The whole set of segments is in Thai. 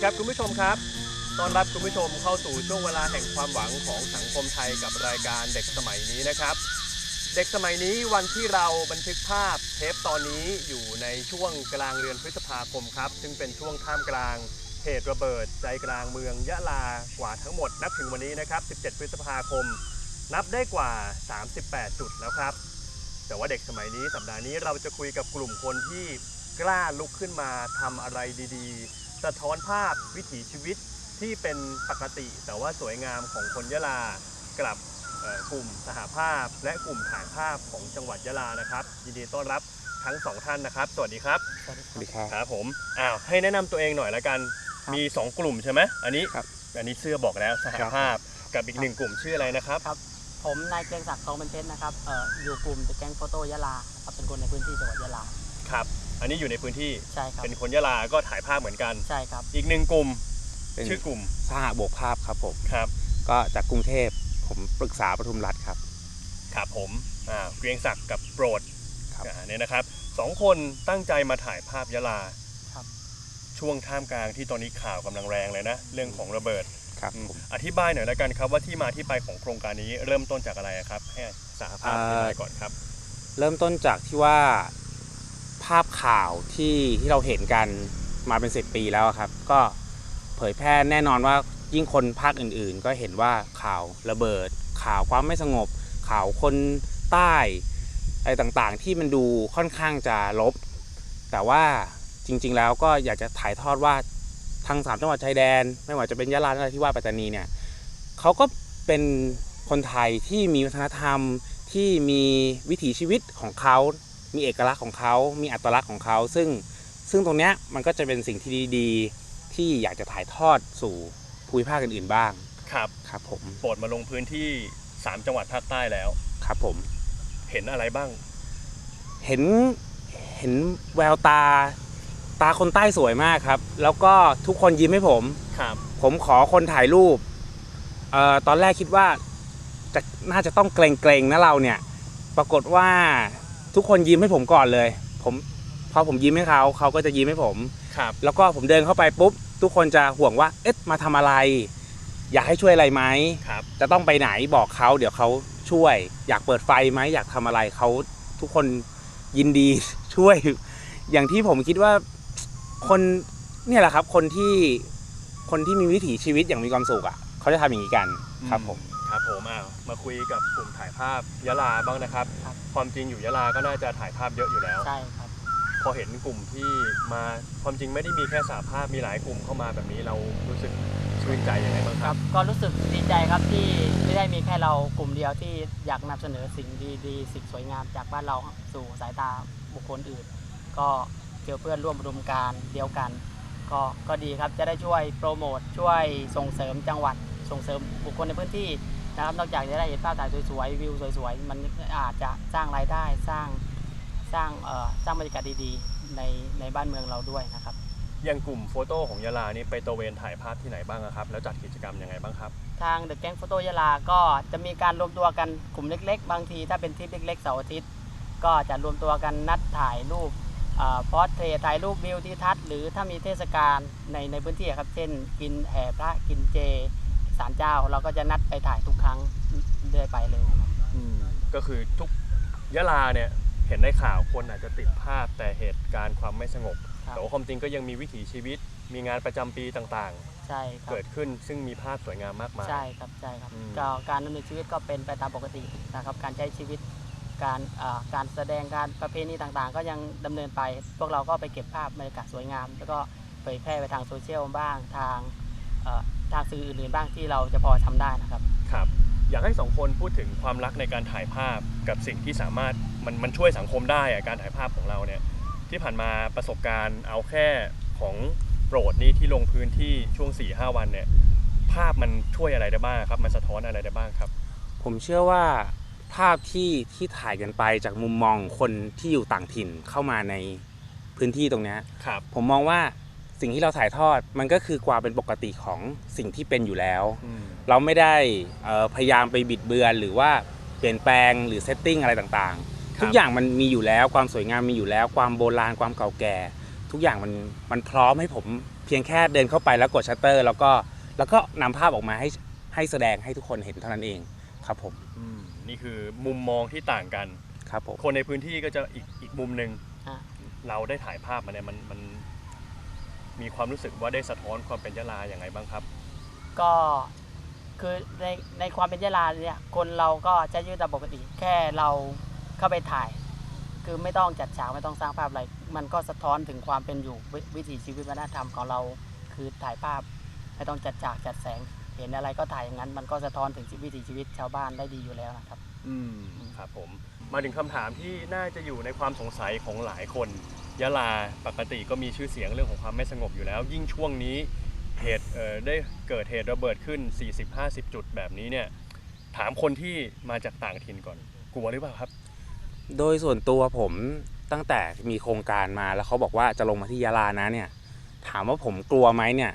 ดีครับคุณผู้ชมครับต้อนรับคุณผู้ชมเข้าสู่ช่วงเวลาแห่งความหวังของสังคมไทยกับรายการเด็กสมัยนี้นะครับ เด็กสมัยนี้วันที่เราบันทึกภาพเทปตอนนี้อยู่ในช่วงกลางเดือนพฤษภาคมครับซึ่งเป็นช่วงท่ามกลางเหตุระเบิดใจกลางเมืองยะลากว่าทั้งหมดนับถึงวันนี้นะครับ 17 พฤษภาคม นับได้กว่า 38 จุดแล้วครับ แต่ว่าเด็กสมัยนี้สัปดาห์นี้เราจะคุยกับกลุ่มคนที่กล้าลุกขึ้นมาทำอะไรดีๆ สะท้อนภาพวิถีชีวิตที่เป็นปกติ แต่ว่าสวยงามของคนยะลากลับเอ่อกลุ่มสหภาพ และกลุ่มถ่ายภาพของจังหวัดยะลานะครับ ยินดีต้อนรับทั้งสองท่านนะครับ สวัสดีครับสวัสดีสวัสดีครับครับผมอ้าวให้แนะนำตัวเองหน่อยละกันมี 2 กลุ่มใช่ไหมอันนี้ครับอันนี้เสื้อบอกแล้วสหภาพกับอีกหนึ่งกลุ่มชื่ออะไรนะครับครับ ผมนายเกรียงศักดิ์ทองเป็นเพชรนะครับเอ่ออยู่กลุ่มเดอะแก๊งโฟโต้ยะลาครับเป็นคนในพื้นที่จังหวัดยะลาครับ อันนี้อยู่ในพื้นที่ใช่ครับเป็นคนยะลาก็ถ่ายภาพเหมือนกัน ใช่ครับ อีกหนึ่งกลุ่มเป็นชื่อกลุ่มสหบวกภาพครับผมครับ ก็จากกรุงเทพผมปรึกษาปทุมรัฐครับครับผมอ่าเกรียงศักดิ์กับโปรดครับอ่าเนี่ยนะครับสองคนตั้งใจมาถ่ายภาพยะลาครับ ช่วงท่ามกลางที่ตอนนี้ข่าวกำลังแรงเลยนะ เรื่องของระเบิดครับอืมผมอธิบายหน่อยแล้วกันครับว่าที่มาที่ไปของโครงการนี้เริ่มต้นจากอะไรครับ ให้สหภาพอธิบายก่อนครับ เริ่มต้นจากที่ว่าภาพข่าวที่ที่เราเห็นกันมาเป็นสิบปีแล้วครับ ก็เผยแพร่แน่นอนว่ายิ่งคนภาคอื่นๆ ก็เห็นว่าข่าวระเบิด ข่าวความไม่สงบ ข่าวคนใต้อะไรต่างๆ ที่มันดูค่อนข้างจะลบ แต่ว่าจริง ๆ แล้วก็อยากจะถ่ายทอดว่าทางสามจังหวัดชายแดน ไม่ว่าจะเป็นยะลานราธิวาสปัตตานีเนี่ยเขาก็เป็นคนไทยที่มีวัฒนธรรมที่มีวิถีชีวิตของเขา มีเอกลักษณ์ของเขามีอัตลักษณ์ของเขา ซึ่งซึ่งตรงเนี้ยมันก็จะเป็นสิ่งที่ดีๆ ที่อยากจะถ่ายทอดสู่ภูมิภาคอื่นๆบ้างครับครับผมโปรดมาลงพื้นที่ 3 จังหวัดภาคใต้แล้วครับผมเห็นอะไรบ้าง เห็นเห็นแววตาตาคนใต้สวยมากครับ แล้วก็ทุกคนยิ้มให้ผมครับ ผมขอคนถ่ายรูปเอ่อตอนแรกคิดว่าจะน่าจะต้องเกรงๆนะเราเนี่ย ปรากฏว่า ทุกคนยิ้มให้ผมก่อนเลย ผมพอผมยิ้มให้เขาเขาก็จะยิ้มให้ผม ครับ แล้วก็ผมเดินเข้าไปปุ๊บ ทุกคนจะห่วงว่า เอ๊ะมาทำอะไร อยากให้ช่วยอะไรไหม ครับ จะต้องไปไหนบอกเขาเดี๋ยวเขาช่วย อยากเปิดไฟไหมอยากทำอะไรเขาทุกคนยินดี ช่วย อย่างที่ผมคิดว่าคนเนี่ยแหละครับ คนที่คนที่มีวิถีชีวิตอย่างมีความสุขอะเขาจะทำอย่างนี้กันครับ ผม ครับผมอ้าวมาคุยกับกลุ่มถ่ายภาพยะลาบ้างนะครับ ครับ ความจริงอยู่ยะลาก็น่าจะถ่ายภาพเยอะอยู่แล้ว ใช่ครับ พอเห็นกลุ่มที่มาความจริงไม่ได้มีแค่สาภาพมีหลายกลุ่มเข้ามาแบบนี้เรารู้สึกชื่นใจยังไงบ้างคครัรับบ ก็รู้สึกดีใจครับที่ไม่ได้มีแค่เรากลุ่มเดียวที่อยากนำเสนอสิ่งดีๆ สิ่งสวยงามจากบ้านเราสู่สายตาบุคคลอื่น ก็เจอเพื่อนร่วมอุดมการณ์เดียวกัน ก็ก็ดีครับจะได้ช่วยโปรโมทช่วยส่งเสริมจังหวัดส่งเสริมบุคคลในพื้นที่ นะครับนอกจากจะได้เห็นภาพถ่ายสวยๆวิวสวยๆมันอาจจะสร้างรายได้สร้างสร้างเอ่อสร้างบรรยากาศดีๆ ในในบ้านเมืองเราด้วยนะครับ อย่างกลุ่มโฟโต้ของยะลานี่ไปตระเวนถ่ายภาพที่ไหนบ้างอะครับ แล้วจัดกิจกรรมยังไงบ้างครับ ทางเดอะแก๊งโฟโต้ยะลาก็จะมีการรวมตัวกันกลุ่มเล็ก ๆ บางทีถ้าเป็นทริปเล็กๆเสาร์อาทิตย์ก็จะรวมตัวกันนัดถ่ายรูปพอสเทรถ่ายรูปวิวทิวทัศน์หรือถ้ามีเทศกาลในในพื้นที่อะครับเช่น กินแห่พระกินเจ สารเจ้า เราก็จะนัดไปถ่ายทุกครั้งเรื่อยไปเลยนะครับก็คือทุกยะลาเนี่ยเห็นในข่าวคนอาจจะติดภาพแต่เหตุการณ์ความไม่สงบ ครับแต่ว่าความจริงก็ยังมีวิถีชีวิต มีงานประจำปีต่างใช่คๆ รับ เกิดขึ้นซึ่งมีภาพสวยงามมากมาย ใช่ครับใช่ครับอืม ก็การดำเนินชีวิตก็เป็นไปตามปกตินะครับ การใช้ชีวิตการอ่าการแสดงการประเพณีต่างๆ ก็ยังดำเนินไป พวกเราก็ไปเก็บภาพบรรยากาศสวยงาม แล้วก็เผยแพร่ไปทางโซเชียลบ้างทางเอ่อ ทางสื่ออื่นๆบ้างที่เราจะพอทำได้นะครับครับ อยากให้สองคนพูดถึงความรักในการถ่ายภาพกับสิ่งที่สามารถมันมันช่วยสังคมได้อะการถ่ายภาพของเราเนี่ยที่ผ่านมาประสบการณ์เอาแค่ของโปรดนี่ที่ลงพื้นที่ช่วง4ี่ห้าวันเนี่ยภาพมันช่วยอะไรได้บ้างครับ มันสะท้อนอะไรได้บ้างครับ ผมเชื่อว่าภาพที่ที่ถ่ายกันไปจากมุมมองคนที่อยู่ต่างถิ่นเข้ามาในพื้นที่ตรงเนี้ยครับผมมองว่า สิ่งที่เราถ่ายทอดมันก็คือความเป็นปกติของสิ่งที่เป็นอยู่แล้วอืมเราไม่ได้เอ่อพยายามไปบิดเบือนหรือว่าเปลี่ยนแปลงหรือเซตติ้งอะไรต่างครับๆทุกอย่างมันมีอยู่แล้วความสวยงามมีอยู่แล้ว ความโบราณความเก่าแก่ ทุกอย่างมันมันพร้อมให้ผมพียงแค่เดินเข้าไปแล้วกดชัตเตอร์ แล้วก็แล้วก็นำภาพออกมาให้ให้แสดงให้ทุกคนเห็นเท่านั้นเองครับผมอืมนี่คือมุมมองที่ต่างกันครับผมคนในพื้นที่ก็จะอีกอีกมุมหนึ่งอะเราได้ถ่ายภาพมาเนี่ยมันมัน มีความรู้สึกว่าได้สะท้อนความเป็นยะลาอย่างไรบ้างครับ ก็คือในในความเป็นยะลาเนี่ยคนเราก็ใช้ชีวิตตามปกติ แค่เราเข้าไปถ่าย คือไม่ต้องจัดฉากไม่ต้องสร้างภาพอะไร มันก็สะท้อนถึงความเป็นอยู่ววิถีชีวิตวัฒนธรรมของเรา คือถ่ายภาพไม่ต้องจัดฉากจัดแสง เห็นอะไรก็ถ่ายอย่างนั้น มันก็สะท้อนถึงวิถีชีวิตชาวบ้านได้ดีอยู่แล้วนะครับ อืมครับผม มาถึงคำถามที่น่าจะอยู่ในความสงสัยของหลายคน ยะลาปกติก็มีชื่อเสียงเรื่องของความไม่สงบอยู่แล้ว ยิ่งช่วงนี้เหตุเอ่อได้เกิดเหตุระเบิดขึ้น 40-50 จุดแบบนี้เนี่ยถามคนที่มาจากต่างถิ่นก่อน กลัวหรือเปล่าครับ โดยส่วนตัวผมตั้งแต่มีโครงการมาแล้วเขาบอกว่าจะลงมาที่ยะลานะเนี่ย ถามว่าผมกลัวไหมเนี่ย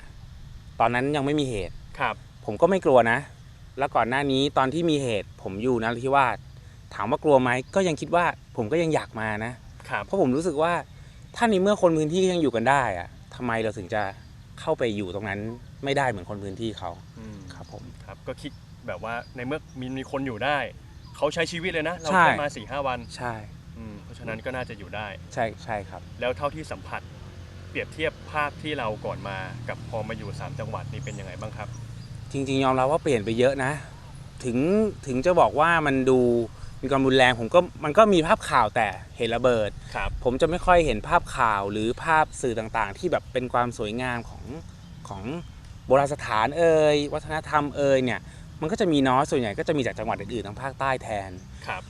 ตอนนั้นยังไม่มีเหตุ ครับ ผมก็ไม่กลัวนะ แล้วก่อนหน้านี้ตอนที่มีเหตุ ผมอยู่นราธิวาสถามว่ากลัวไหมก็ยังคิดว่าผมก็ยังอยากมานะครับ เพราะผมรู้สึกว่า ถ้าในเมื่อคนพื้นที่ยังอยู่กันได้อะทำไมเราถึงจะเข้าไปอยู่ตรงนั้นไม่ได้เหมือนคนพื้นที่เขาอืมครับผม ครับก็คิดแบบว่าในเมื่อมีมีคนอยู่ได้ เขาใช้ชีวิตเลยนะ เราใช่ แค่มา4ี่ห้าวันใช่ อืมเพราะฉะนั้นก็น่าจะอยู่ได้ ใช่ใช่ครับ แล้วเท่าที่สัมผัส เปรียบเทียบภาพที่เราก่อนมากับพอมาอยู่ 3 จังหวัดนี่เป็นยังไงบ้างครับ จริงๆยอมรับว่าเปลี่ยนไปเยอะนะ ถึงถึงจะบอกว่ามันดู มีความรุนแรงผมก็มันก็มีภาพข่าวแต่เหตุระเบิด ครับ ผมจะไม่ค่อยเห็นภาพข่าวหรือภาพสื่อต่างๆ ที่แบบเป็นความสวยงามของของโบราณสถานเอ่ยวัฒนธรรมเอ่ยเนี่ย มันก็จะมีน้อยส่วนใหญ่ก็จะมีจากจังหวัดอื่นๆทางภาคใต้แทน ครับ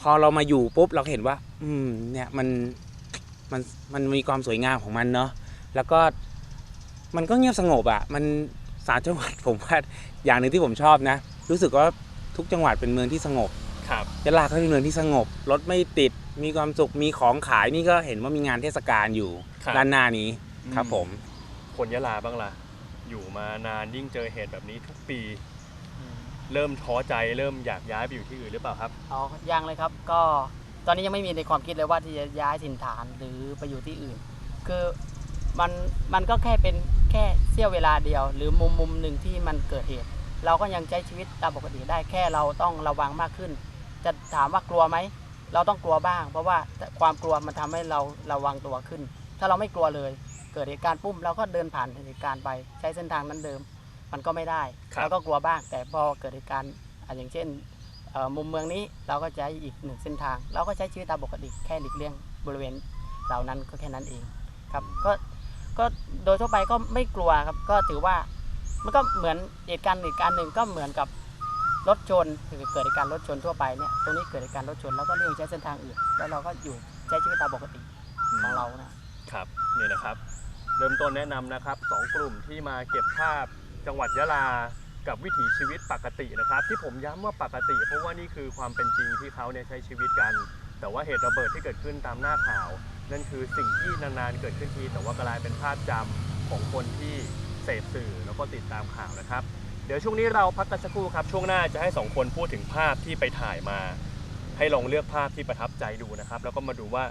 พอเรามาอยู่ปุ๊บเราเห็นว่า อืมเนี่ยมันมันมันมีความสวยงามของมันเนาะแล้วก็มันก็เงียบสงบอะ่ะ มันสามจังหวัดผมว่าอย่างหนึ่งที่ผมชอบนะ รู้สึกว่าทุกจังหวัดเป็นเมืองที่สงบ ครับยะลาก็เป็นเมืองที่สงบรถไม่ติดมีความสุขมีของขายนี่ก็เห็นว่ามีงานเทศกาลอยู่ครับ ด้านหน้านี้ครับ ผมคนยะลาบ้างล่ะ อยู่มานานยิ่งเจอเหตุแบบนี้ทุกปี เริ่มท้อใจเริ่มอยากย้ายไปอยู่ที่อื่นหรือเปล่าครับอ๋อยังเลยครับก็ตอนนี้ยังไม่มีในความคิดเลยว่าที่จะย้ายถิ่นฐานหรือไปอยู่ที่อื่น คือมันมันก็แค่เป็นแค่เสี้ยวเวลาเดียว หรือมุมมุมหนึ่งที่มันเกิดเหตุ เราก็ยังใช้ชีวิตตามปกติได้แค่เราต้องระวังมากขึ้น จะถามว่ากลัวไหม เราต้องกลัวบ้าง เพราะว่าความกลัวมันทำให้เราระวังตัวขึ้น ถ้าเราไม่กลัวเลย เกิดเหตุการณ์ปุ๊บเราก็เดินผ่านเหตุการณ์ไป ใช้เส้นทางนั้นเดิม มันก็ไม่ได้ครับเราก็กลัวบ้าง แต่พอเกิดเหตุการณ์อะอย่างเช่นเอ่อมุมเมืองนี้เราก็ใช้อีกหนึ่งเส้นทาง เราก็ใช้ชีวิตตามปกติแค่หลีกเลี่ยงบริเวณเหล่านั้นก็แค่นั้นเองครับก็ก็โดยทั่วไปก็ไม่กลัวครับก็ถือว่ามันก็เหมือนเหตุการณ์เหตุการณ์หนึ่งก็เหมือนกับ รถชนคือเกิดเหตุการรถชนทั่วไปเนี่ยตรงนี้เกิดเหตุการรถชนเราก็เลี่ยงใช้เส้นทางอื่น แล้วเราก็อยู่ใช้ชีวิตตามปกติของเรานะครับนี่นะครับ เริ่มต้นแนะนำนะครับสองกลุ่มที่มาเก็บภาพจังหวัดยะลากับวิถีชีวิตปกตินะครับ ที่ผมย้ำว่าปกติ เพราะว่านี่คือความเป็นจริงที่เขาเนี่ยใช้ชีวิตกัน แต่ว่าเหตุระเบิดที่เกิดขึ้นตามหน้าข่าว นั่นคือสิ่งที่นานๆเกิดขึ้นที แต่ว่ากลายเป็นภาพจำของคนที่เสพสื่อแล้วก็ติดตามข่าวนะครับ เดี๋ยวช่วงนี้เราพักกันสักครู่ครับ ช่วงหน้าจะให้สองคนพูดถึงภาพที่ไปถ่ายมา ให้ลองเลือกภาพที่ประทับใจดูนะครับ แล้วก็มาดูว่า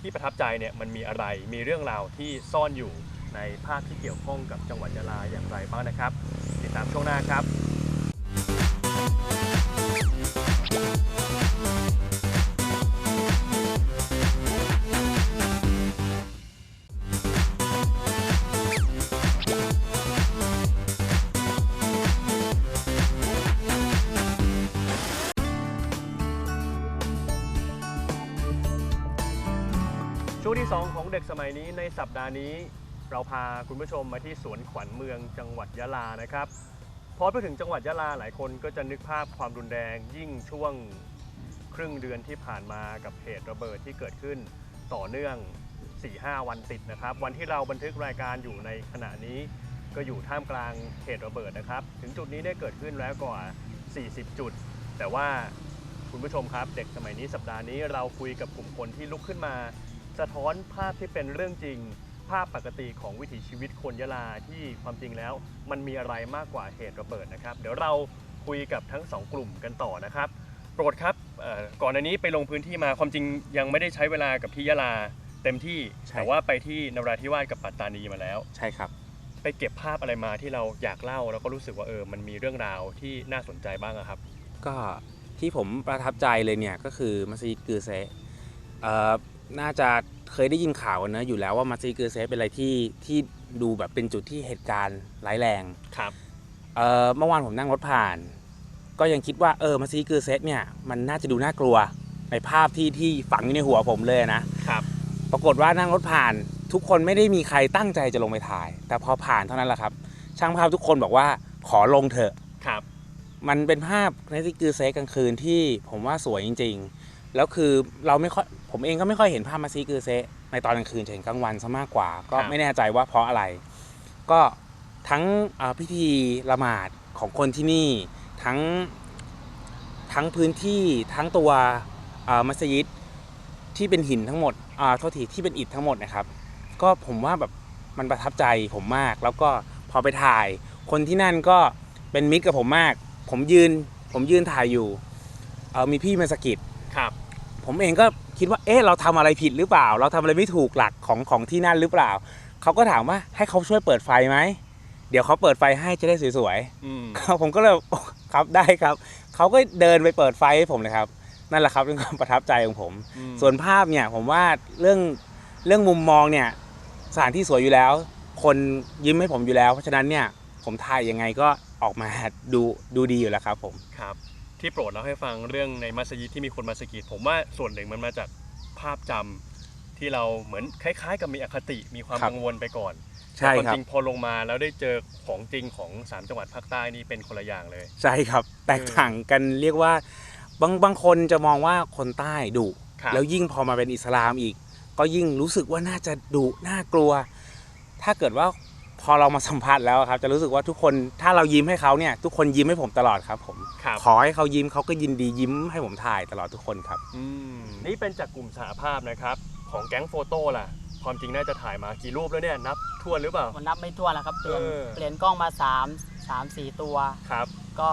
ที่ประทับใจเนี่ยมันมีอะไร มีเรื่องราวที่ซ่อนอยู่ในภาพที่เกี่ยวข้องกับจังหวัดยะลาอย่างไรบ้างนะครับ ติดตามช่วงหน้าครับ เด็กสมัยนี้ในสัปดาห์นี้ เราพาคุณผู้ชมมาที่สวนขวัญเมืองจังหวัดยะลานะครับพอไปถึงจังหวัดยะลาหลายคนก็จะนึกภาพความรุนแรงยิ่งช่วงครึ่งเดือนที่ผ่านมากับเหตุระเบิดที่เกิดขึ้นต่อเนื่อง 4-5 วันติดนะครับ วันที่เราบันทึกรายการอยู่ในขณะนี้ ก็อยู่ท่ามกลางเหตุระเบิดนะครับ ถึงจุดนี้ได้เกิดขึ้นแล้วกว่า 40 จุด แต่ว่าคุณผู้ชมครับ เด็กสมัยนี้สัปดาห์นี้เราคุยกับกลุ่มคนที่ลุกขึ้นมา สะท้อนภาพที่เป็นเรื่องจริง ภาพปกติของวิถีชีวิตคนยะลาที่ความจริงแล้ว มันมีอะไรมากกว่าเหตุระเบิดนะครับ เดี๋ยวเราคุยกับทั้งสองกลุ่มกันต่อนะครับ โปรดครับเอ่อก่อนอันนี้ไปลงพื้นที่มาความจริงยังไม่ได้ใช้เวลากับที่ยะลาเต็มที่ใช่ แต่ว่าไปที่นราธิวาสกับปัตตานีมาแล้ว ใช่ครับ ไปเก็บภาพอะไรมาที่เราอยากเล่าแล้วก็รู้สึกว่าเออมันมีเรื่องราวที่น่าสนใจบ้างอะครับ ก็ที่ผมประทับใจเลยเนี่ยก็คือมัสยิดกือเซะเอ่อ น่าจะเคยได้ยินข่าวกันนะอยู่แล้วว่ามัสยิดกือเซะเป็นอะไรที่ที่ดูแบบเป็นจุดที่เหตุการณ์ร้ายแรงครับเอ่อเมื่อวานผมนั่งรถผ่าน ก็ยังคิดว่าเออมัสยิดกือเซะเนี่ยมันน่าจะดูน่ากลัวในภาพที่ที่ฝังอยู่ในหัวผมเลยนะครับปรากฏว่านั่งรถผ่าน ทุกคนไม่ได้มีใครตั้งใจจะลงไปถ่าย แต่พอผ่านเท่านั้นแหละครับ ช่างภาพทุกคนบอกว่าขอลงเถอะครับ มันเป็นภาพในที่กือเซกลางคืนที่ผมว่าสวยจริง ๆ แล้วคือเราไม่ค่อย ผมเองก็ไม่ค่อยเห็นภาพมาซีกือเซะในตอนกลางคืนจะเห็นกลางวันซะมากกว่า ก็ไม่แน่ใจว่าเพราะอะไร ก็ทั้งเอ่อพิธีละหมาดของคนที่นี่ทั้งทั้งพื้นที่ทั้งตัวเอ่อมัสยิดที่เป็นหินทั้งหมดอ่าโทษทีที่เป็นอิฐทั้งหมดนะครับ ก็ผมว่าแบบมันประทับใจผมมาก แล้วก็พอไปถ่าย คนที่นั่นก็เป็นมิตรกับผมมาก ผมยืน ผมยืนถ่ายอยู่ เออมีพี่มาสะกิดครับ ผมเองก็ คิดว่าเอ๊ะเราทำอะไรผิดหรือเปล่า เราทำอะไรไม่ถูกหลักของของที่นั่นหรือเปล่าเขาก็ถามว่าให้เขาช่วยเปิดไฟไหมเดี๋ยวเขาเปิดไฟให้จะได้สวยอืมๆผมก็เลยครับได้ครับเขาก็เดินไปเปิดไฟให้ผมเลยครับ นั่นแหละครับเป็นความประทับใจของผมอืมส่วนภาพเนี่ยผมว่าเรื่องเรื่องมุมมองเนี่ยสถานที่สวยอยู่แล้ว คนยิ้มให้ผมอยู่แล้ว เพราะฉะนั้นเนี่ยผมถ่ายยังไงก็ออกมาดูดูดีอยู่แล้วครับผมครับ ที่โปรดเล่าให้ฟังเรื่องในมัสยิดที่มีคนมาสะกิดผมว่าส่วนหนึ่งมันมาจากภาพจำที่เราเหมือนคล้าย ๆ กับมีอคติมีความครับ กังวลไปก่อนใช่แต่วามครับ จริงพอลงมาแล้วได้เจอของจริงของสามจังหวัดภาคใต้นี่เป็นคนละอย่างเลย ใช่ครับแตกต่างกันเรียกว่าบางบางคนจะมองว่าคนใต้ดุครับ แล้วยิ่งพอมาเป็นอิสลามอีก ก็ยิ่งรู้สึกว่าน่าจะดุน่ากลัว ถ้าเกิดว่า พอเรามาสัมผัสแล้วครับ จะรู้สึกว่าทุกคนถ้าเรายิ้มให้เขาเนี่ยทุกคนยิ้มให้ผมตลอดครับ ผมครับ ขอให้เขายิ้มเขาก็ยินดียิ้มให้ผมถ่ายตลอดทุกคนครับ อืมนี่เป็นจากกลุ่มสหภาพนะครับ ของแก๊งโฟโต้ล่ะ ความจริงน่าจะถ่ายมากี่รูปแล้วเนี่ย นับทวนหรือเปล่า มันนับไม่ถ้วนแล้วครับ เปลี่ยนเออ เปลี่ยนกล้องมา3 3 4 ตัว ครับ ก็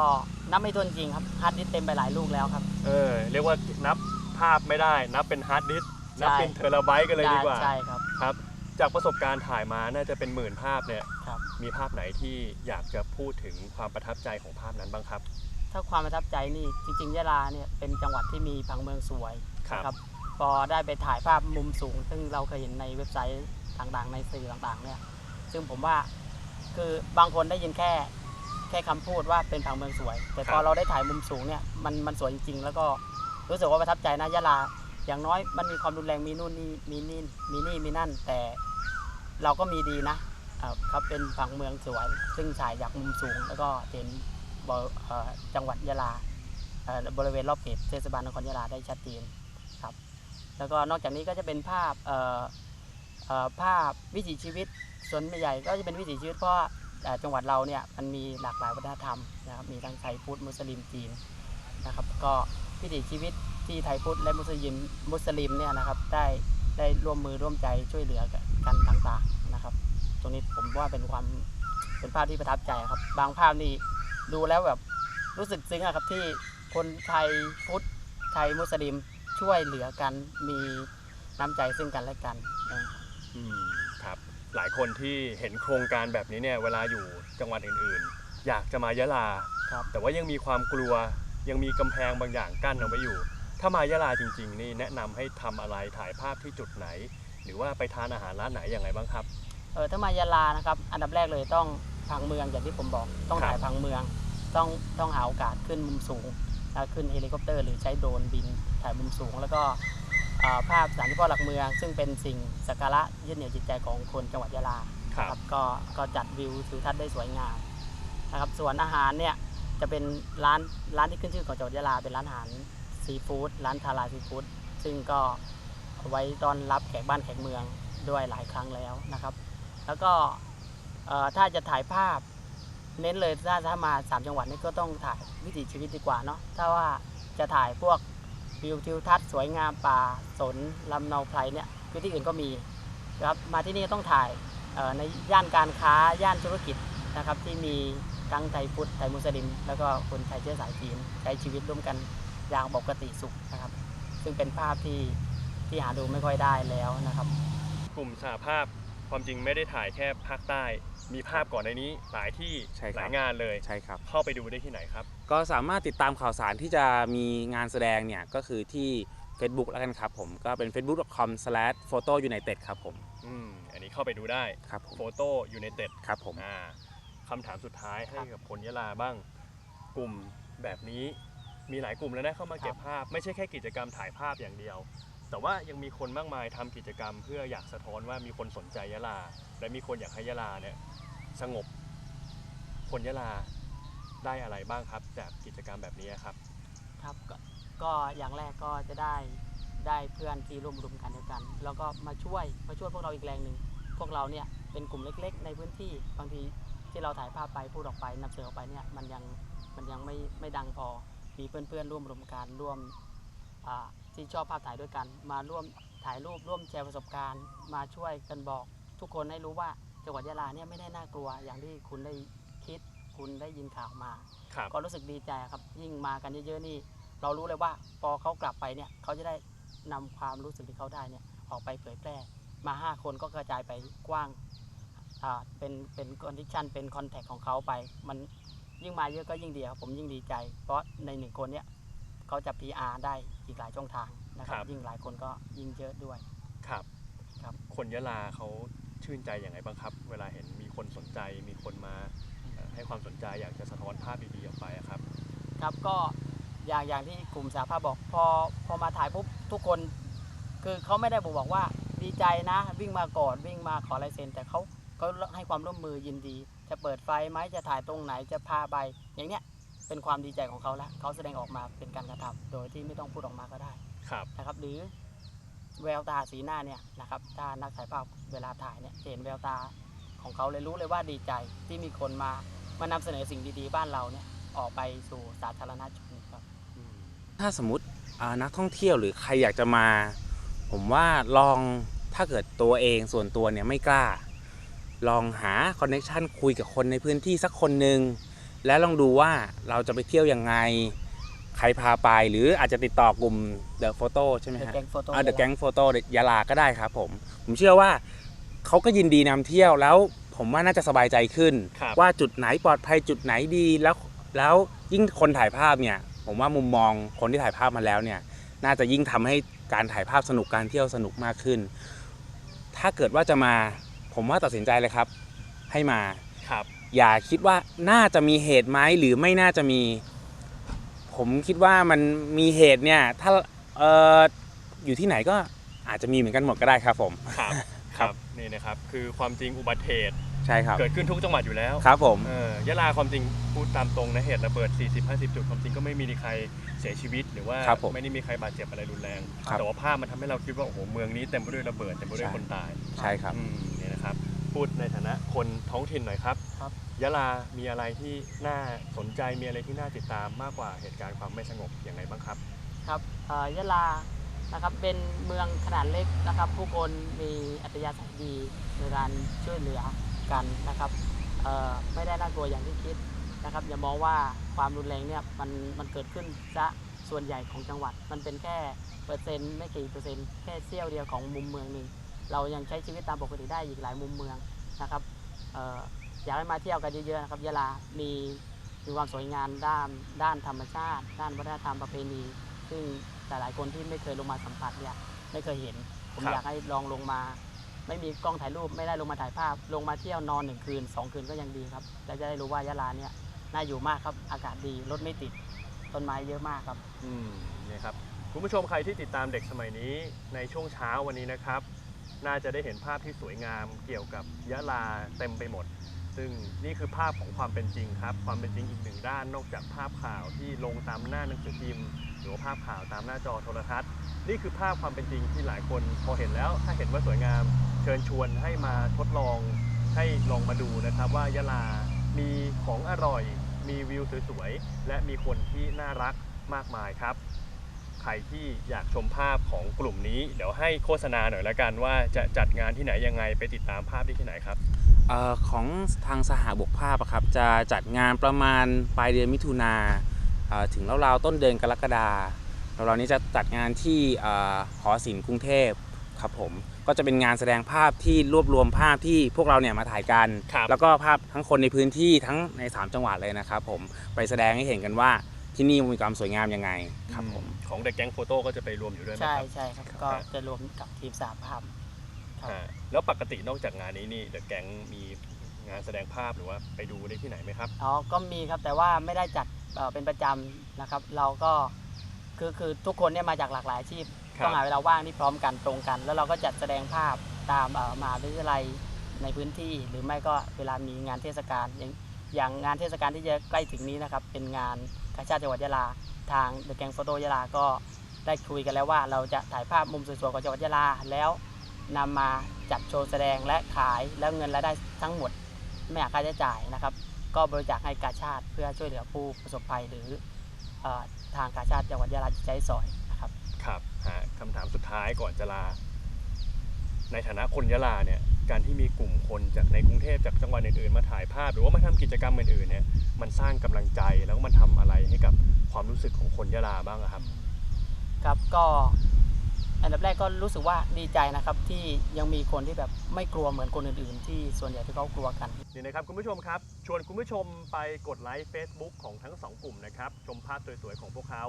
นับไม่ถ้วนจริงครับฮาร์ดดิสก์เต็มไปหลายลูกแล้วครับ เออ เรียกว่านับภาพไม่ได้ นับเป็นฮาร์ดดิสก์นับเป็นใช่เทราไบต์กันเลยดีกว่า ใช่ครับ ครับ จากประสบการณ์ถ่ายมาน่าจะเป็นหมื่นภาพเนี่ยครับมีภาพไหนที่อยากจะพูดถึงความประทับใจของภาพนั้นบ้างครับ ถ้าความประทับใจนี่จริงๆยะลาเนี่ยเป็นจังหวัดที่มีผังเมืองสวยครับ นะพอได้ไปถ่ายภาพมุมสูง ซึ่งเราเคยเห็นในเว็บไซต์ต่างๆ ในสื่อต่างๆเนี่ยซึ่งผมว่าคือบางคนได้ยินแค่แค่คำพูดว่าเป็นผังเมืองสวย แต่พอเราได้ถ่ายมุมสูงเนี่ยมันมันสวยจริงๆ แล้วก็รู้สึกว่าประทับใจนะยะลา อย่างน้อยมันมีความรุนแรงมีนู่นนี่มีนี่มีนี่มีนั่น แต่ เราก็มีดีนะอ่าครับเป็นผังเมืองสวย ซึ่งถ่ายจากมุมสูง แล้วก็เห็นจังหวัดยะลาบริเวณรอบเขตเทศบาลนครยะลาได้ชัดเจนครับ แล้วก็นอกจากนี้ก็จะเป็นภาพภาพวิถีชีวิตส่วนใหญ่ก็จะเป็นวิถีชีวิตเพราะจังหวัดเราเนี่ยมันมีหลากหลายวัฒนธรรมนะครับมีทั้งไทยพุทธมุสลิมจีนนะครับ ก็วิถีชีวิตที่ไทยพุทธและมุสลิมมุสลิมเนี่ยนะครับได้ ได้ร่วมมือร่วมใจช่วยเหลือกันต่างๆนะครับ ตรงนี้ผมว่าเป็นความเป็นภาพที่ประทับใจครับ บางภาพนี่ดูแล้วแบบรู้สึกซึ้งอะครับที่คนไทยพุทธไทยมุสลิมช่วยเหลือกันมีน้ำใจซึ่งกันและกันนะครับอืมครับหลายคนที่เห็นโครงการแบบนี้เนี่ยเวลาอยู่จังหวัดอื่นๆ อยากจะมายะลาครับแต่ว่ายังมีความกลัวยังมีกำแพงบางอย่างกั้นเอาไว้อยู่ ถ้ามายะลาจริง ๆ นี่แนะนำให้ทำอะไรถ่ายภาพที่จุดไหน หรือว่าไปทานอาหารร้านไหนอย่างไรบ้างครับเออถ้ามายาลานะครับอันดับแรกเลยต้องพังเมืองอย่างที่ผมบอก ต้องครับถ่ายพังเมือง ต้องต้องหาโอกาสขึ้นมุมสูงแล้วขึ้นเฮลิคอปเตอร์หรือใช้โดรนบินถ่ายมุมสูง แล้วก็อ่าภาพสถานที่พ่อหลักเมือง ซึ่งเป็นสิ่งสักการะยึดเหนี่ยวจิตใจของคนจังหวัดยะลาครับนะก็ก็จัดวิวทิวทัศน์ได้สวยงามนะครับส่วนอาหารเนี่ยจะเป็นร้านร้านที่ขึ้นชื่อของจังหวัดยะลาเป็นร้านอาหาร ซีฟู้ดร้านทาราซีฟู้ดซึ่งก็ไว้ต้อนรับแขกบ้านแขกเมืองด้วยหลายครั้งแล้วนะครับ แล้วก็ถ้าจะถ่ายภาพเน้นเลยถ้าถ้ามาสามจังหวัดนี่ก็ต้องถ่ายวิถีชีวิตดีกว่าเนาะถ้าว่าจะถ่ายพวกวิวทิวทัศน์สวยงามป่าสนลำเนาไพรเนี่ยคือที่อื่นก็มีนะครับมาที่นี่ต้องถ่ายในย่านการค้าย่านธุรกิจนะครับที่มีทั้งไทยพุทธไทยมุสลิม แล้วก็คนไทยเชื้อสายจีนใช้ชีวิตร่วมกัน อย่างปกติสุขนะครับ ซึ่งเป็นภาพที่ที่หาดูไม่ค่อยได้แล้วนะครับ กลุ่มสหภาพความจริงไม่ได้ถ่ายแค่ภาคใต้ มีภาพก่อนในนี้หลายที่ใช่ครับ หลายงานเลยใช่ครับ เข้าไปดูได้ที่ไหนครับ ก็สามารถติดตามข่าวสารที่จะมีงานแสดงเนี่ยก็คือที่ Facebook แล้วกันครับผม ก็เป็น facebook.com/photounited ครับผมอืมอันนี้เข้าไปดูได้ครับผมโฟโต้ยู i นเต็ดครับผม อ่าคำถามสุดท้ายให้ครับกับคนยะลาบ้าง กลุ่มแบบนี้ มีหลายกลุ่มแล้วนะเข้ามาเก็บภาพ ไม่ใช่แค่กิจกรรมถ่ายภาพอย่างเดียว แต่ว่ายังมีคนมากมายทำกิจกรรม เพื่ออยากสะท้อนว่ามีคนสนใจยะลา และมีคนอยากให้ยะลาเนี่ยสงบคนยะลาได้อะไรบ้างครับ จากกิจกรรมแบบนี้ครับ ครับก็ก็อย่างแรกก็จะได้ได้เพื่อนที่ร่วมรวมกันเดียวกัน แล้วก็มาช่วยมาช่วยพวกเราอีกแรงหนึ่งพวกเราเนี่ยเป็นกลุ่มเล็ก ๆ ในพื้นที่บางทีที่เราถ่ายภาพไปพูดออกไปนำเสนอออกไปเนี่ยมันยังมันยังไม่ไม่ดังพอ มีเพื่อนๆร่วมรวมกันร่วมอ่าที่ชอบภาพถ่ายด้วยกัน มาร่วมถ่ายรูปร่วมแชร์ประสบการณ์ มาช่วยกันบอก ทุกคนให้รู้ว่าจังหวัดยะลาเนี่ยไม่ได้น่ากลัวอย่างที่คุณได้คิดคุณได้ยินข่าวมาครับก็รู้สึกดีใจครับยิ่งมากันเยอะๆนี่ เรารู้เลยว่าพอเขากลับไปเนี่ยเขาจะได้นำความรู้สึกที่เขาได้เนี่ยออกไปเผยแพร่มา 5 คนก็กระจายไปกว้างอ่าเป็นเป็นคอนดิชันเป็นคอนแทคของเขาไป มัน ยิ่งมาเยอะก็ยิ่งดีครับผมยิ่งดีใจ เพราะในหนึ่งคนเนี่ยเขาจะ PR ได้อีกหลายช่องทางนะครับ ครับ ยิ่งหลายคนก็ยิ่งเยอะด้วย ครับ ครับ คนยะลาเขาชื่นใจอย่างไรบ้างครับ เวลาเห็นมีคนสนใจ มีคนมาเอ่อให้ความสนใจอยากจะสะท้อนภาพดีๆออกไปอะครับ ครับก็อย่างอย่างที่กลุ่มสาภาพบอกพอพอมาถ่ายปุ๊บทุกคน คือเขาไม่ได้บอกบอกว่าดีใจนะ วิ่งมาก่อนวิ่งมาขอลายเซ็นแต่เขา เขาให้ความร่วมมือยินดี จะเปิดไฟไหมจะถ่ายตรงไหนจะพาไปอย่างเนี้ยเป็นความดีใจของเขาแล้วเขาแสดงออกมาเป็นการกระทำโดยที่ไม่ต้องพูดออกมาก็ได้ครับนะครับ หรือแววตาสีหน้าเนี่ยนะครับถ้านักถ่ายภาพเวลาถ่ายเนี่ยจะเห็นแววตาของเขาเลยรู้เลยว่าดีใจที่มีคนมามานำเสนอสิ่งดีๆ บ้านเราเนี่ยออกไปสู่สาธารณชนครับถ้าสมมติอ่านักท่องเที่ยวหรือใครอยากจะมา ผมว่าลองถ้าเกิดตัวเองส่วนตัวเนี่ยไม่กล้า ลองหาคอนเน t ชันคุยกับคนในพื้นที่สักคนหนึ่งแล้วลองดูว่าเราจะไปเที่ยวยังไง ใครพาไปหรืออาจจะติดต่อกลุ่ม The Photo ใช่ไหม The ฮะ Gang Photo อ่า The ยะลา Gang Photo ยะลาก็ได้ครับผม ผมเชื่อว่าเขาก็ยินดีนำเที่ยวแล้วผมว่าน่าจะสบายใจขึ้น ครับ ว่าจุดไหนปลอดภัยจุดไหนดีแล้วแล้วยิ่งคนถ่ายภาพเนี่ย ผมว่ามุมมองคนที่ถ่ายภาพมาแล้วเนี่ย น่าจะยิ่งทำให้การถ่ายภาพสนุกการเที่ยวสนุกมากขึ้น ถ้าเกิดว่าจะมา ผมว่าตัดสินใจเลยครับ ให้มาครับ อย่าคิดว่าน่าจะมีเหตุไหมหรือไม่น่าจะมี ผมคิดว่ามันมีเหตุเนี่ย ถ้าเอออยู่ที่ไหนก็อาจจะมีเหมือนกันหมดก็ได้ครับผม ครับคครัรับบนี่นะครับ คือความจริงอุบัติเหตุใช่ครับ เกิดขึ้นทุกจังหวัดอยู่แล้วครับผมเออยะลาความจริงพูดตามตรงนะเหตุระเบิด 40-50 จุดความจริงก็ไม่มีใครเสียชีวิต หรือว่าครับผมไม่ได้มีใครบาดเจ็บอะไรรุนแรง ครับแต่ว่าภาพมันทำให้เราคิดว่าโอ้โหเมืองนี้เต็มไปด้วยระเบิดเต็มไปด้วยใช่ คนตายใช่ครับ อืมนี่นะครับ พูดในฐานะคนท้องถิ่นหน่อยครับครับ ยะลามีอะไรที่น่าสนใจมีอะไรที่น่าติดตามมากกว่าเหตุการณ์ความไม่สงบอย่างไรบ้างครับ ครับเอ่อยะลานะครับเป็นเมืองขนาดเล็กนะครับ ผู้คนมีอัธยาศัยดีในการช่วยเหลือกันนะครับเอ่อไม่ได้น่ากลัวอย่างที่คิดนะครับ อย่ามองว่าความรุนแรงเนี่ยมันมันเกิดขึ้นซะส่วนใหญ่ของจังหวัด มันเป็นแค่เปอร์เซ็นต์ไม่กี่เปอร์เซ็นต์แค่เสี้ยวเดียวของมุมเมืองหนึ่ง เรายังใช้ชีวิตตามปกติได้อีกหลายมุมเมืองนะครับเอ่ออยากให้มาเที่ยวกันเยอะๆนะครับยะลามีมีความสวยงามด้านด้านธรรมชาติ ด้านวัฒนธรรมประเพณี ซึ่งหลายๆคนที่ไม่เคยลงมาสัมผัสเนี่ยไม่เคยเห็น ผมครับอยากให้ลองลงมา ไม่มีกล้องถ่ายรูปไม่ได้ลงมาถ่ายภาพ ลงมาเที่ยวนอนหนึ่งคืนสองคืนก็ยังดีครับแล้วจะได้รู้ว่ายะลาเนี่ยน่าอยู่มากครับอากาศดีรถไม่ติดต้นไม้เยอะมากครับ อืมเนี่ยครับคุณผู้ชมใครที่ติดตามเด็กสมัยนี้ในช่วงเช้าวันนี้นะครับ น่าจะได้เห็นภาพที่สวยงามเกี่ยวกับยะลาเต็มไปหมด ซึ่งนี่คือภาพของความเป็นจริงครับ ความเป็นจริงอีกหนึ่งด้าน นอกจากภาพข่าวที่ลงตามหน้าหนังสือพิมพ์ หรือว่าภาพข่าวตามหน้าจอโทรทัศน์ นี่คือภาพความเป็นจริงที่หลายคนพอเห็นแล้วถ้าเห็นว่าสวยงาม เชิญชวนให้มาทดลองให้ลองมาดูนะครับ ว่ายะลา มีของอร่อย มีวิวสวยๆ และมีคนที่น่ารักมากมายครับ ใครที่อยากชมภาพของกลุ่มนี้ เดี๋ยวให้โฆษณาหน่อยละกันว่าจะจัดงานที่ไหนยังไงไปติดตามภาพได้ที่ไหนครับเออของทางสหบกภาพอะครับจะจัดงานประมาณปลายเดือนมิถุนาเอ่อถึงราวๆต้นเดือนกรกฎาเราวๆนี้จะจัดงานที่เอ่อหอศิลป์กรุงเทพครับผมก็จะเป็นงานแสดงภาพที่รวบรวมภาพที่พวกเราเนี่ยมาถ่ายกันครับแล้วก็ภาพทั้งคนในพื้นที่ทั้งใน 3 จังหวัดเลยนะครับผมไปแสดงให้เห็นกันว่า ที่นี่มีความสวยงามยังไงครับผมของเด็กแก๊งโฟโต้ก็จะไปรวมอยู่ด้วยไหมใช่ครับ ใช่ครับครับก็จะรวมกับทีมสาภาพครับ อ่าแล้วปกตินอกจากงานนี้นี่เด็กแก๊งมีงานแสดงภาพหรือว่าไปดูได้ที่ไหนไหมครับ อ๋อ ก็มีครับ แต่ว่าไม่ได้จัดเอ่อเป็นประจำนะครับ เราก็คือคือทุกคนเนี่ยมาจากหลากหลายอาชีพ ครับ ต้องหาเวลาว่างที่พร้อมกันตรงกัน แล้วเราก็จัดแสดงภาพตามเอ่อมหาวิทยาลัยในพื้นที่ หรือไม่ก็เวลามีงานเทศกาลอย่าง อย่างงานเทศกาลที่จะใกล้ถึงนี้นะครับ เป็นงานกาชาติจังหวัดยะลา ทางเดอะแกงโฟโต้ยะลาก็ได้คุยกันแล้วว่าเราจะถ่ายภาพมุมสวยๆของจังหวัดยะลา แล้วนำมาจัดโชว์แสดงและขายแล้วเงินรายได้ทั้งหมด ไม่หักค่าใช้จ่ายนะครับ ก็บริจาคให้กาชาติเพื่อช่วยเหลือผู้ประสบภัยหรืออทางกาชาติจังหวัดยะลาจิตใจซอยนะครับครับฮะคำถามสุดท้ายก่อนจะลา ในฐานะคนยะลาเนี่ยการที่มีกลุ่มคนจากในกรุงเทพจากจังหวัดอื่นๆมาถ่ายภาพ หรือว่ามาทำกิจกรรมอื่นๆเนี่ยมันสร้างกำลังใจแล้วก็มันทำอะไรให้กับความรู้สึกของคนยะลาบ้างอะครับ ครับก็อันดับแรกก็รู้สึกว่าดีใจนะครับที่ยังมีคนที่แบบไม่กลัวเหมือนคนอื่นๆ ที่ส่วนใหญ่ที่เขากลัวกันนี่นะครับคุณผู้ชมครับ ชวนคุณผู้ชมไปกดไลค์ Facebook ของทั้งสองกลุ่มนะครับชมภาพสวยๆของพวกเขา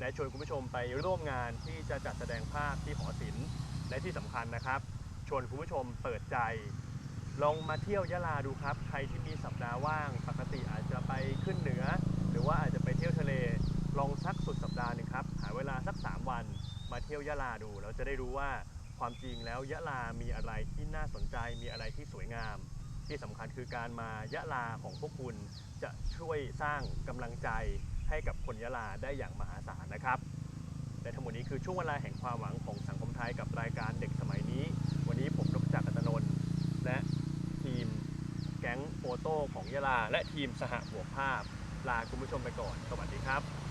และชวนคุณผู้ชมไปร่วมงานที่จะจัดแสดงภาพที่หอศิลป์และที่สำคัญนะครับช วนคุณผู้ชมเปิดใจ ลองมาเที่ยวยะลาดูครับ ใครที่มีสัปดาห์ว่าง ปกติอาจจะไปขึ้นเหนือ หรือว่าอาจจะไปเที่ยวทะเล ลองสักสุดสัปดาห์หนึ่งครับ หาเวลาสัก 3 วันมาเที่ยวยะลาดูแล้วจะได้รู้ว่าความจริงแล้วยะลามีอะไรที่น่าสนใจ มีอะไรที่สวยงาม ที่สำคัญคือการมายะลาของพวกคุณจะช่วยสร้างกำลังใจให้กับคนยะลาได้อย่างมหาศาลนะครับและทั้งหมดนี้คือช่วงเวลาแห่งความหวังของสังคมไทยกับรายการเด็กสมัยนี้ผมนพจักรอัตนนท์และทีม แก๊งโฟโต้ของยะลา และทีมสหบวกภาพ ลาคุณผู้ชมไปก่อน สวัสดีครับ